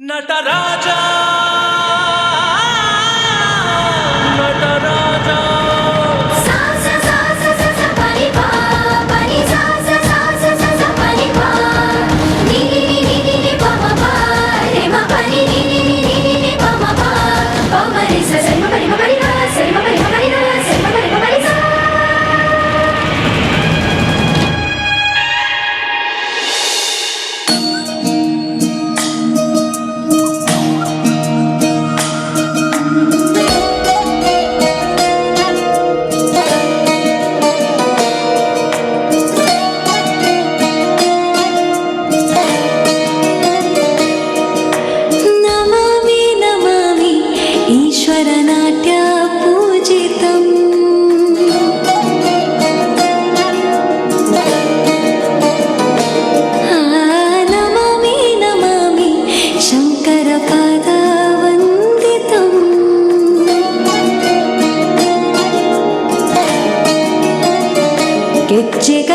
Nataraja Nataraja Bharatanatya पूजितम् Namami Namami शङ्करपदावन्दितम् गज्जिग